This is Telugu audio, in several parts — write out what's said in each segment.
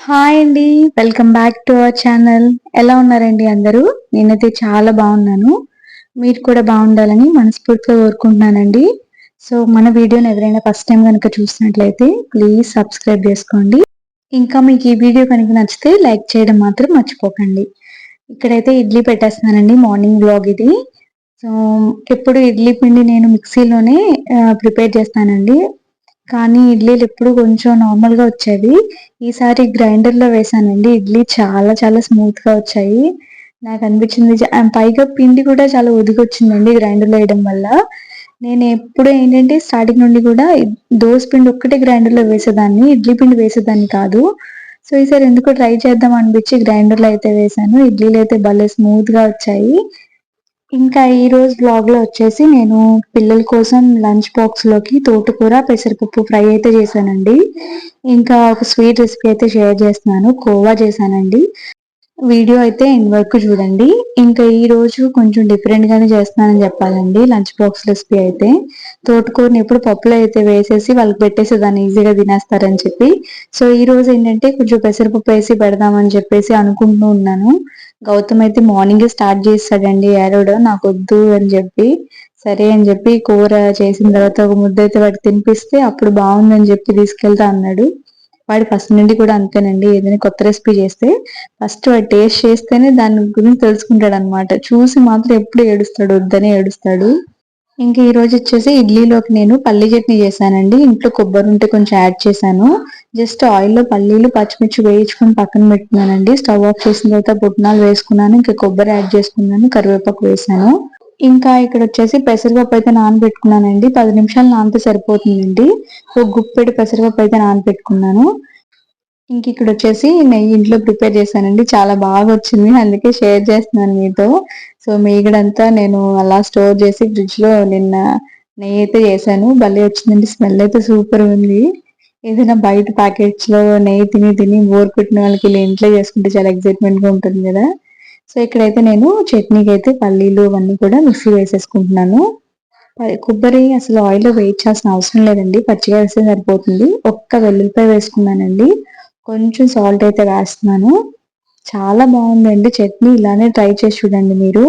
హాయ్ అండి welcome back to our channel ఎలా ఉన్నారండి అందరూ? నేనైతే చాలా బాగున్నాను. మీరు కూడా బాగుండాలని మనస్ఫూర్తిగా కోరుకుంటున్నానండి. సో మన వీడియోని ఎవరైనా ఫస్ట్ టైం కనుక చూసినట్లయితే ప్లీజ్ సబ్స్క్రైబ్ చేసుకోండి. ఇంకా మీకు ఈ వీడియో కనుక నచ్చితే లైక్ చేయడం మాత్రం మర్చిపోకండి. ఇక్కడైతే ఇడ్లీ పెట్టేస్తున్నానండి మార్నింగ్ బ్లాగ్ ఇది. సో ఎప్పుడు ఇడ్లీ పిండి నేను మిక్సీలోనే ప్రిపేర్ చేస్తానండి. కానీ ఇడ్లీలు ఎప్పుడు కొంచెం నార్మల్గా వచ్చేవి. ఈసారి గ్రైండర్లో వేసానండి. ఇడ్లీ చాలా చాలా స్మూత్గా వచ్చాయి. నాకు అనిపించింది పైగా పిండి కూడా చాలా ఒదిగొచ్చిందండి గ్రైండర్లో వేయడం వల్ల. నేను ఎప్పుడు ఏంటంటే స్టార్టింగ్ నుండి కూడా దోశ పిండి ఒక్కటే గ్రైండర్లో వేసేదాన్ని ఇడ్లీ పిండి వేసేదాన్ని కాదు. సో ఈసారి ఎందుకు ట్రై చేద్దాం అనిపించి గ్రైండర్లో అయితే వేసాను. ఇడ్లీలు అయితే భలే స్మూత్గా వచ్చాయి. ఇంకా ఈ రోజు బ్లాగ్లో వచ్చేసి నేను పిల్లల కోసం లంచ్ బాక్స్లోకి తోటకూర పెసరపప్పు ఫ్రై అయితే చేశానండి. ఇంకా ఒక స్వీట్ రెసిపీ అయితే షేర్ చేస్తున్నాను. కోవా చేశానండి. వీడియో అయితే ఎండ్ వరకు చూడండి. ఇంకా ఈ రోజు కొంచెం డిఫరెంట్ గానే చేస్తున్నానని చెప్పాలండి. లంచ్ బాక్స్ రెసిపీ అయితే. తోటకూరని ఎప్పుడు పప్పులో అయితే వేసేసి వాళ్ళకి పెట్టేసి దాన్ని ఈజీగా తినేస్తారని చెప్పి. సో ఈ రోజు ఏంటంటే కొంచెం పెసరపప్పు వేసి పెడదామని చెప్పేసి అనుకుంటూ ఉన్నాను. గౌతమ్ అయితే మార్నింగ్ స్టార్ట్ చేస్తాడండి. ఏడవడం నాకు వద్దు అని చెప్పి. సరే అని చెప్పి కూర చేసిన తర్వాత ఒక ముద్ద అయితే వాడికి తినిపిస్తే అప్పుడు బాగుందని చెప్పి తీసుకెళ్తా అన్నాడు. వాడి ఫస్ట్ నుండి కూడా అంతేనండి. ఏదైనా కొత్త రెసిపీ చేస్తే ఫస్ట్ వాడు టేస్ట్ చేస్తేనే దాని గురించి తెలుసుకుంటాడు అనమాట చూసి మాత్రం ఎప్పుడు ఏడుస్తాడు వద్దనే ఏడుస్తాడు. ఇంకా ఈ రోజు వచ్చేసి ఇడ్లీలోకి నేను పల్లి చట్నీ చేశానండి. ఇంట్లో కొబ్బరి ఉంటే కొంచెం యాడ్ చేశాను. జస్ట్ ఆయిల్లో పల్లీలు పచ్చిమిర్చి వేయించుకొని పక్కన పెట్టుకున్నానండి. స్టవ్ ఆఫ్ చేసిన తర్వాత పుట్నాలు వేసుకున్నాను. ఇంకా కొబ్బరి యాడ్ చేసుకున్నాను. కరివేపాకు వేసాను ఇంకా ఇక్కడ వచ్చేసి పెసరపప్పు అయితే నానబెట్టుకున్నానండి. పది నిమిషాలు నానితే సరిపోతుందండి. ఒక గుప్పెడు పెసరపప్పు అయితే నానబెట్టుకున్నాను. ఇంక ఇక్కడ వచ్చేసి నెయ్యి ఇంట్లో ప్రిపేర్ చేశానండి. చాలా బాగా వచ్చింది. అందుకే షేర్ చేస్తున్నాను మీతో. సో మీగడంతా నేను అలా స్టోర్ చేసి ఫ్రిడ్జ్లో నిన్న నెయ్యి అయితే చేశాను. భలే వచ్చిందండి. స్మెల్ అయితే సూపర్ ఉంది. ఏదైనా బయట ప్యాకెట్స్లో నెయ్యి తిని తిని బోర్ కొట్టిన వాళ్ళకి ఇలా ఇంట్లో చేసుకుంటే చాలా ఎక్సైట్మెంట్గా ఉంటుంది కదా. సో ఇక్కడైతే నేను చట్నీకి అయితే పల్లీలు అవన్నీ కూడా మిక్సీ వేసేసుకుంటున్నాను. కొబ్బరి అసలు ఆయిల్ చేసిన అవసరం లేదండి. పచ్చిగా వేస్తే సరిపోతుంది. ఒక్క వెల్లుల్లిపాయ వేసుకున్నానండి. కొంచెం సాల్ట్ అయితే వేస్తున్నాను. చాలా బాగుందండి చట్నీ. ఇలానే ట్రై చేసి చూడండి మీరు.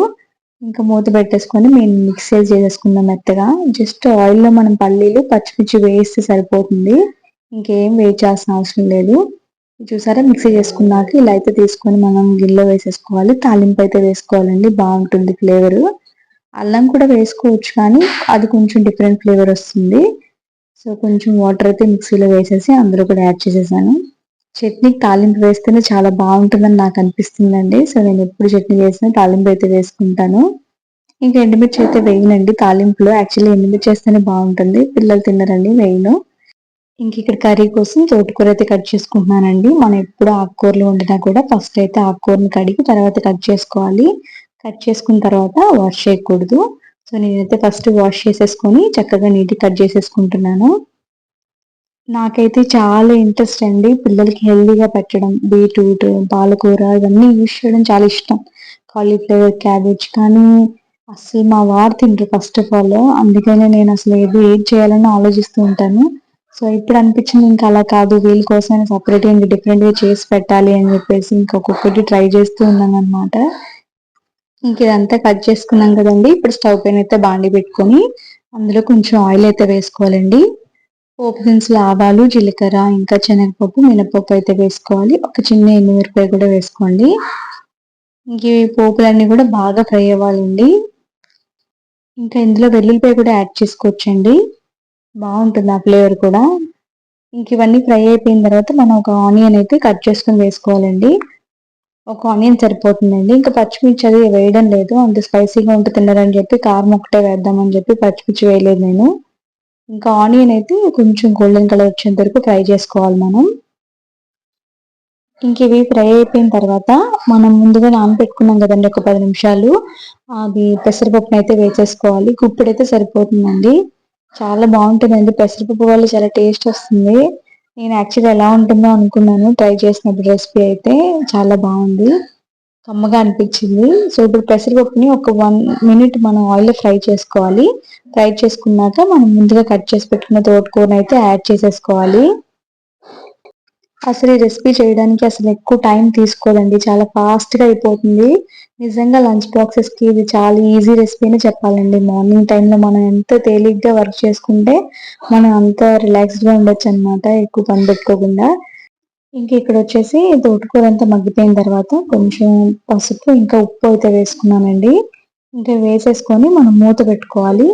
ఇంకా మూత పెట్టేసుకొని మేము మిక్స్ చేసేసుకుందాం మెత్తగా. జస్ట్ ఆయిల్లో మనం పల్లీలు పచ్చిమిర్చి వేస్తే సరిపోతుంది. ఇంకేం వెయిట్ చేయాల్సిన అవసరం లేదు. చూసారా? మిక్సీ చేసుకున్నాక ఇలా అయితే తీసుకొని మనం గిన్నెలో వేసేసుకోవాలి. తాలింపు అయితే వేసుకోవాలండి. బాగుంటుంది ఫ్లేవర్. అల్లం కూడా వేసుకోవచ్చు కానీ అది కొంచెం డిఫరెంట్ ఫ్లేవర్ వస్తుంది. సో కొంచెం వాటర్ అయితే మిక్సీలో వేసేసి అందులో కూడా యాడ్ చేసేసాను. చట్నీ తాలింపు వేస్తేనే చాలా బాగుంటుందని నాకు అనిపిస్తుందండి. సో నేను ఎప్పుడు చట్నీ చేసినా తాలింపు అయితే వేసుకుంటాను. ఇంకా ఎండుమిర్చి అయితే వేయనండి తాలింపులో. యాక్చువల్లీ ఎండుమిర్చి వేస్తేనే బాగుంటుంది. పిల్లలు తిన్నారండి వేయను ఇంక ఇక్కడ కర్రీ కోసం తోటకూర అయితే కట్ చేసుకుంటున్నానండి. మనం ఎప్పుడు ఆకుకూరలు వండినా కూడా ఫస్ట్ అయితే ఆకుకూరని కడిగి తర్వాత కట్ చేసుకోవాలి. కట్ చేసుకున్న తర్వాత వాష్ చేయకూడదు. సో నేనైతే ఫస్ట్ వాష్ చేసేసుకొని చక్కగా నీట్గా కట్ చేసేసుకుంటున్నాను. నాకైతే చాలా ఇంట్రెస్ట్ అండి పిల్లలకి హెల్దీగా పెట్టడం. బీట్రూట్ పాలకూర ఇవన్నీ యూజ్ చేయడం చాలా ఇష్టం. కాలీఫ్లవర్ క్యాబేజ్ కానీ అసలు మా వారు తింటారు ఫస్ట్ ఆఫ్ ఆల్ అందుకనే నేను అసలు ఏది ఏది చేయాలని ఆలోచిస్తూ ఉంటాను. సో ఇప్పుడు అనిపించింది ఇంకా అలా కాదు వీళ్ళ కోసం సపరేట్ ఇంకా డిఫరెంట్గా చేసి పెట్టాలి అని చెప్పేసి ఇంకొకటి ట్రై చేస్తూ ఉన్నాను అనమాట ఇంక ఇదంతా కట్ చేసుకున్నాం కదండి. ఇప్పుడు స్టవ్ పైన అయితే బాండి పెట్టుకొని అందులో కొంచెం ఆయిల్ అయితే వేసుకోవాలండి. పోపు దినుసులు ఆవాలు జీలకర్ర ఇంకా శనగపప్పు మినపప్పు అయితే వేసుకోవాలి. ఒక చిన్న ఎండుమిరపాయ కూడా వేసుకోండి. ఇంక ఈ పోపులన్నీ కూడా బాగా ఫ్రై అవ్వాలండి. ఇంకా ఇందులో వెల్లుల్లిపాయ కూడా యాడ్ చేసుకోవచ్చండి. బాగుంటుంది ఆ ఫ్లేవర్ కూడా. ఇంక ఇవన్నీ ఫ్రై అయిపోయిన తర్వాత మనం ఒక ఆనియన్ అయితే కట్ చేసుకుని వేసుకోవాలండి. ఒక ఆనియన్ సరిపోతుందండి. ఇంకా పచ్చిమిర్చి అది వేయడం లేదు. అంత స్పైసీగా ఉంటే తిన్నారని చెప్పి కారం ఒకటే వేద్దామని చెప్పి పచ్చిమిర్చి వేయలేదు నేను. ఇంకా ఆనియన్ అయితే కొంచెం గోల్డెన్ కలర్ వచ్చేంత వరకు ఫ్రై చేసుకోవాలి మనం. ఇంక ఇవి ఫ్రై అయిపోయిన తర్వాత మనం ముందుగా నానబెట్టుకున్నాం కదండి ఒక పది నిమిషాలు. అది పెసరపప్పును అయితే వేసేసుకోవాలి. గుప్పిడైతే సరిపోతుందండి. చాలా బాగుంటుందండి. పెసరపప్పు వల్ల చాలా టేస్ట్ వస్తుంది. నేను యాక్చువల్లీ ఎలా ఉంటుందో అనుకున్నాను. ట్రై చేసినప్పుడు రెసిపీ అయితే చాలా బాగుంది. కమ్మగా అనిపించింది. సో ఇప్పుడు పెసరపప్పుని ఒక వన్ మినిట్ మనం ఆయిల్ ఫ్రై చేసుకోవాలి. ఫ్రై చేసుకున్నాక మనం ముందుగా కట్ చేసి పెట్టుకున్న తోటకూరని అయితే యాడ్ చేసేసుకోవాలి. అసలు ఈ రెసిపీ చేయడానికి అసలు ఎక్కువ టైం తీసుకోదండి. చాలా ఫాస్ట్గా అయిపోతుంది. నిజంగా లంచ్ బాక్సెస్కి ఇది చాలా ఈజీ రెసిపీ అని చెప్పాలండి. మార్నింగ్ టైంలో మనం ఎంత తేలిగ్గా వర్క్ చేసుకుంటే మనం అంత రిలాక్స్డ్గా ఉండొచ్చు అనమాట ఎక్కువ పని పెట్టుకోకుండా. ఇంక ఇక్కడ వచ్చేసి తోటకూర అంతా మగ్గిపోయిన తర్వాత కొంచెం పసుపు ఇంకా ఉప్పు అయితే వేసుకున్నానండి. ఇంకా వేసేసుకొని మనం మూత పెట్టుకోవాలి.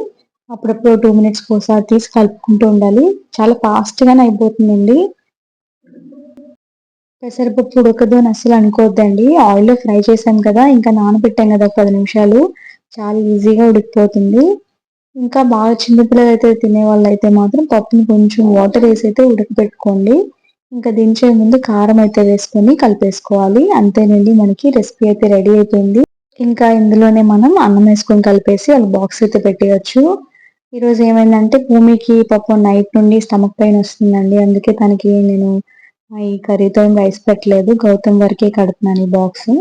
అప్పుడప్పుడు టూ మినిట్స్ ఒకసారి తీసి కలుపుకుంటూ ఉండాలి. చాలా ఫాస్ట్ గానే అయిపోతుందండి. పెసరపప్పు ఉడకదు అని అసలు అనుకోవద్దండి. ఆయిల్లో ఫ్రై చేసాం కదా ఇంకా నానబెట్టాం కదా పది నిమిషాలు. చాలా ఈజీగా ఉడికిపోతుంది. ఇంకా బాగా చిన్నపిల్లలు అయితే తినే వాళ్ళు అయితే మాత్రం పప్పుని కొంచెం వాటర్ వేసి అయితే ఉడకబెట్టుకోండి ఇంకా దించే ముందు కారం అయితే వేసుకొని కలిపేసుకోవాలి. అంతేనండి మనకి రెసిపీ అయితే రెడీ అయిపోయింది. ఇంకా ఇందులోనే మనం అన్నం వేసుకొని కలిపేసి వాళ్ళ బాక్స్ అయితే పెట్టేయచ్చు. ఈరోజు ఏమైందంటే భూమికి పాపం నైట్ నుండి స్టమక్ పెయిన్ వస్తుందండి. అందుకే తనకి నేను ఈ కర్రీతో రైస్ పెట్టలేదు. గౌతమ్ వరకే కడుతున్నాను ఈ బాక్స్.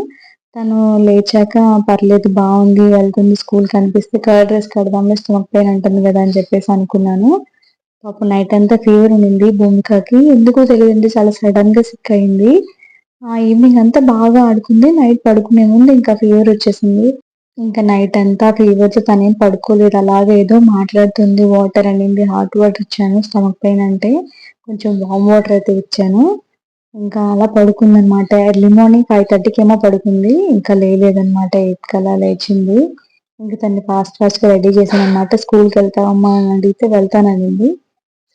తను లేచాక పర్లేదు బాగుంది వెళ్తుంది స్కూల్ కనిపిస్తే కర్డ్ రైస్ కడదాంలో స్టమక్ పెయిన్ అంటుంది కదా అని చెప్పేసి అనుకున్నాను. పాపం నైట్ అంతా ఫీవర్ ఉండింది భూమికకి. ఎందుకో తెలియదండి చాలా సడన్గా సిక్ అయింది. ఆ ఈవినింగ్ అంతా బాగా ఆడుకుంది నైట్ పడుకునే ముందు ఇంకా ఫీవర్ వచ్చేసింది. ఇంకా నైట్ అంతా ఫీవర్ తనేం పడుకోలేదు. అలాగే ఏదో మాట్లాడుతుంది వాటర్ అనింది హాట్ వాటర్ ఇచ్చాను స్టమక్ పెయిన్ అంటే. కొంచెం వామ్ వాటర్ అయితే ఇచ్చాను. ఇంకా అలా పడుకుంది అనమాట ఎర్లీ మార్నింగ్ ఫైవ్ థర్టీకి ఏమో పడుకుంది. ఇంకా లేదనమాట ఎయిట్ కలా లేచింది. ఇంకా తన్ని ఫాస్ట్ ఫాస్ట్గా రెడీ చేశాను అనమాట స్కూల్కి వెళ్తామమ్మా అని అడిగితే వెళ్తాననింది.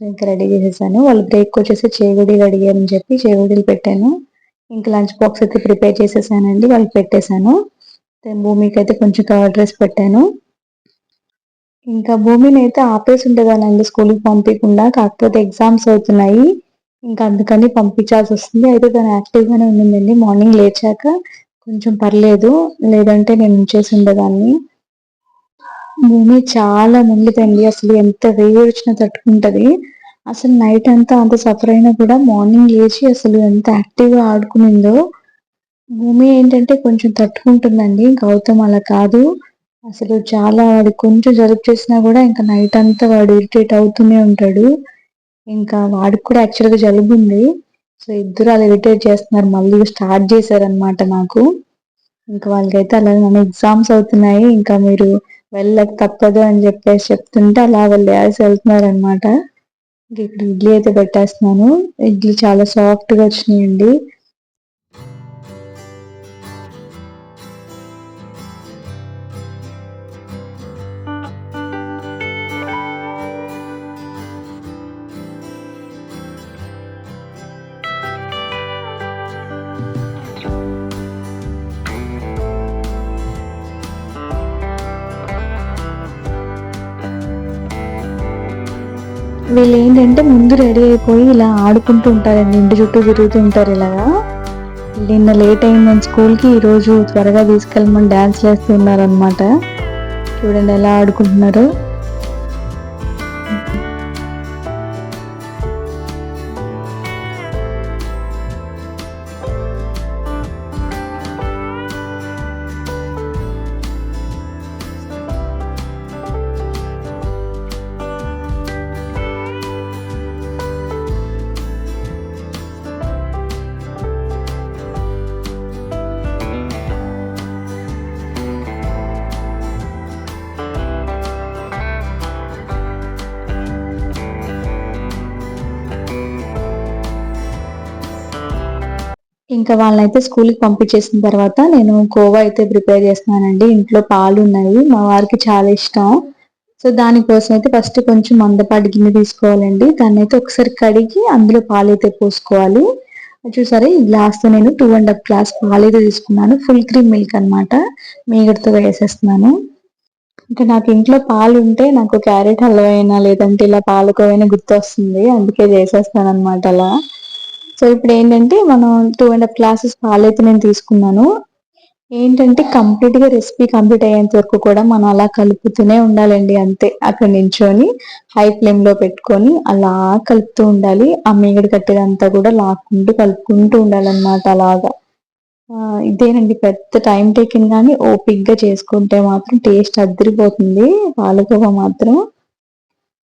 సో ఇంకా రెడీ చేసేసాను. వాళ్ళు బ్రేక్ వచ్చేసి చేగుడీలు అడిగారని చెప్పి చేగుడీలు పెట్టాను. ఇంకా లంచ్ బాక్స్ అయితే ప్రిపేర్ చేసేసానండి. వాళ్ళకి పెట్టేశాను. భూమికి అయితే కొంచెం కవర్ డ్రెస్ పెట్టాను. ఇంకా భూమిని అయితే ఆపేసి ఉండేదానండి స్కూల్కి పంపించకుండా కాకపోతే ఎగ్జామ్స్ అవుతున్నాయి. ఇంకా అందుకని పంపించాల్సి వస్తుంది. అయితే తను యాక్టివ్ గానే ఉండిందండి. మార్నింగ్ లేచాక కొంచెం పర్లేదు. లేదంటే నేను ఉంచేసి ఉండేదాన్ని. భూమి చాలా ముందుకండి అసలు ఎంత వేడి వచ్చినా తట్టుకుంటది. అసలు నైట్ అంతా అంత సఫర్ అయినా కూడా మార్నింగ్ లేచి అసలు ఎంత యాక్టివ్గా ఆడుకునిందో. భూమి ఏంటంటే కొంచెం తట్టుకుంటుందండి. గౌతమ్ అలా కాదు. అసలు చాలా వాడు కొంచెం జరుపు చేసినా కూడా ఇంకా నైట్ అంతా వాడు ఇరిటేట్ అవుతూనే ఉంటాడు. ఇంకా వాడికి కూడా యాక్చువల్గా జలుబు ఉంది. సో ఇద్దరు అలా ఇరిటేట్ చేస్తున్నారు. మళ్ళీ స్టార్ట్ చేశారనమాట నాకు. ఇంకా వాళ్ళకైతే అలా మన ఎగ్జామ్స్ అవుతున్నాయి. ఇంకా మీరు వెళ్ళక తప్పదు అని చెప్పేసి చెప్తుంటే అలా వాళ్ళు వేసి వెళ్తున్నారు అనమాట ఇక్కడ ఇడ్లీ అయితే పెట్టేస్తున్నాను. ఇడ్లీ చాలా సాఫ్ట్గా వచ్చినాయండి. వీళ్ళు ఏంటంటే ముందు రెడీ అయిపోయి ఇలా ఆడుకుంటూ ఉంటారండి. ఇంటి చుట్టూ తిరుగుతూ ఉంటారు ఇలాగా. నిన్న లేట్ అయిందని స్కూల్కి ఈరోజు త్వరగా తీసుకెళ్ళమని డ్యాన్స్ వేస్తున్నారనమాట చూడండి ఎలా ఆడుకుంటున్నారు. ఇంకా వాళ్ళనైతే స్కూల్కి పంపించేసిన తర్వాత నేను కోవా అయితే ప్రిపేర్ చేస్తున్నానండి. ఇంట్లో పాలు ఉన్నాయి మా వారికి చాలా ఇష్టం. సో దానికోసం అయితే ఫస్ట్ కొంచెం మందపాటి గిన్నె తీసుకోవాలండి. దాన్ని అయితే ఒకసారి కడిగి అందులో పాలు అయితే పోసుకోవాలి. చూసారా ఈ గ్లాస్తో నేను టూ అండ్ హాఫ్ గ్లాస్ పాలు అయితే తీసుకున్నాను. ఫుల్ క్రీమ్ మిల్క్ అనమాట మీగడతో వేసేస్తున్నాను. ఇంకా నాకు ఇంట్లో పాలు ఉంటే నాకు క్యారెట్ హల్వా అయినా లేదంటే ఇలా పాలకోవైనా గుర్తొస్తుంది. అందుకే చేసేస్తాను అనమాట అలా. సో ఇప్పుడు ఏంటంటే మనం టూ అండ్ హాఫ్ క్లాసెస్ పాలైతే నేను తీసుకున్నాను. ఏంటంటే కంప్లీట్గా రెసిపీ కంప్లీట్ అయ్యేంత వరకు కూడా మనం అలా కలుపుతూనే ఉండాలండి అంతే. అక్కడ నించొని హై ఫ్లేమ్లో పెట్టుకొని అలా కలుపుతూ ఉండాలి. ఆ మీగడ కట్టేదంతా కూడా లాక్కుంటూ కలుపుకుంటూ ఉండాలన్నమాట అలాగా. ఇదేనండి పెద్ద టైం టేకింగ్ కానీ ఓపిక్గా చేసుకుంటే మాత్రం టేస్ట్ అద్దరిపోతుంది పాలకోవా మాత్రం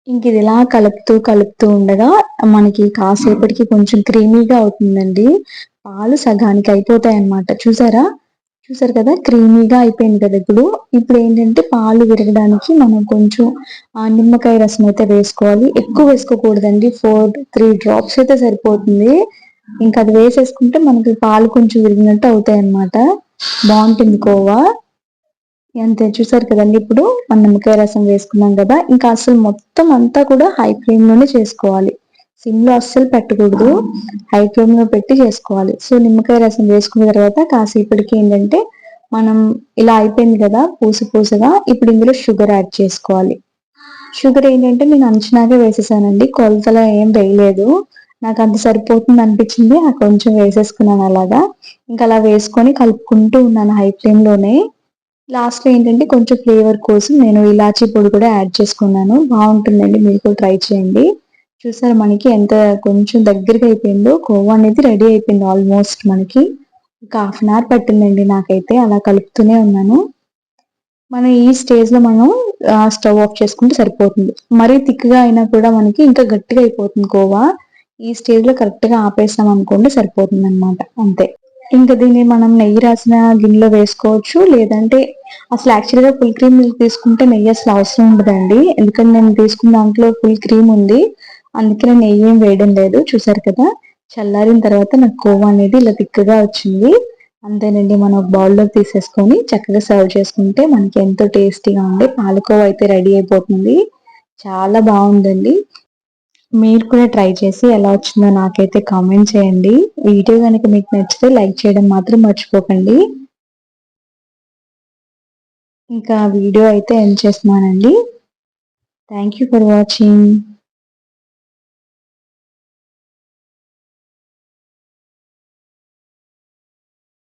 ఇంక ఇది ఇలా కలుపుతూ కలుపుతూ ఉండగా మనకి కాసేపటికి కొంచెం క్రీమీగా అవుతుందండి. పాలు సగానికి అయిపోతాయి అన్నమాట. చూసారా? చూసారు కదా? క్రీమీగా అయిపోయింది కదా ఇప్పుడు. ఇప్పుడు ఏంటంటే పాలు విరగడానికి మనం కొంచెం ఆ నిమ్మకాయ రసం అయితే వేసుకోవాలి. ఎక్కువ వేసుకోకూడదండి. ఫోర్ త్రీ డ్రాప్స్ అయితే సరిపోతుంది. ఇంకా అది వేసేసుకుంటే మనకి పాలు కొంచెం విరిగినట్టు అవుతాయి అన్నమాట. బాగుంటుంది కోవా. అంతే చూసారు కదండి ఇప్పుడు మన నిమ్మకాయ రసం వేసుకున్నాం కదా ఇంకా అసలు మొత్తం అంతా కూడా హై ఫ్లేమ్లోనే చేసుకోవాలి. సిమ్లో అస్సలు పెట్టకూడదు హై ఫ్లేమ్లో పెట్టి చేసుకోవాలి. సో నిమ్మకాయ రసం వేసుకున్న తర్వాత కాసేపటికి ఏంటంటే మనం ఇలా అయిపోయింది కదా పూస పూసగా ఇప్పుడు ఇందులో షుగర్ యాడ్ చేసుకోవాలి. షుగర్ ఏంటంటే నేను అంచనాగా వేసేసానండి కొలతలో ఏం వేయలేదు. నాకు అంత సరిపోతుంది అనిపించింది ఆ కొంచెం వేసేసుకున్నాను అలాగా. ఇంకా అలా వేసుకొని కలుపుకుంటూ ఉన్నాను హై ఫ్లేమ్లోనే. లాస్ట్లో ఏంటంటే కొంచెం ఫ్లేవర్ కోసం నేను ఇలాచీ పొడి కూడా యాడ్ చేసుకున్నాను. బాగుంటుందండి మీరు కూడా ట్రై చేయండి. చూసారు మనకి ఎంత కొంచెం దగ్గరగా అయిపోయిందో? కోవా అనేది రెడీ అయిపోయింది ఆల్మోస్ట్ మనకి. ఒక హాఫ్ అన్ అవర్ పట్టిందండి నాకైతే అలా కలుపుతూనే ఉన్నాను. మనం ఈ స్టేజ్లో మనం స్టవ్ ఆఫ్ చేసుకుంటే సరిపోతుంది. మరీ థిక్గా అయినా కూడా మనకి ఇంకా గట్టిగా అయిపోతుంది కోవా. ఈ స్టేజ్లో కరెక్ట్గా ఆపేసాం అనుకోండి సరిపోతుంది అనమాట అంతే. ఇంకా దీన్ని మనం నెయ్యి రాసిన గిన్నెలో వేసుకోవచ్చు. లేదంటే అసలు యాక్చువల్గా ఫుల్ క్రీమ్ మిల్క్ తీసుకుంటే నెయ్యి అసలు అవసరం ఉండదండి. ఎందుకంటే నేను తీసుకున్న దాంట్లో ఫుల్ క్రీమ్ ఉంది. అందుకే నేను నెయ్యి ఏం వేయడం లేదు. చూసారు కదా? చల్లారిన తర్వాత నాకు కోవా అనేది ఇలా తిక్కగా వచ్చింది. అంతేనండి మనం ఒక బౌల్లో తీసేసుకొని చక్కగా సర్వ్ చేసుకుంటే మనకి ఎంతో టేస్టీగా ఉంది పాలకోవా అయితే రెడీ అయిపోతుంది. చాలా బాగుందండి. మీరు కూడా ట్రై చేసి ఎలా వచ్చిందో నాకైతే కామెంట్ చేయండి. వీడియో కనుక మీకు నచ్చితే లైక్ చేయడం మాత్రం మర్చిపోకండి. ఇంకా వీడియో అయితే ఎండ్ చేస్తున్నానండి. Thank you for watching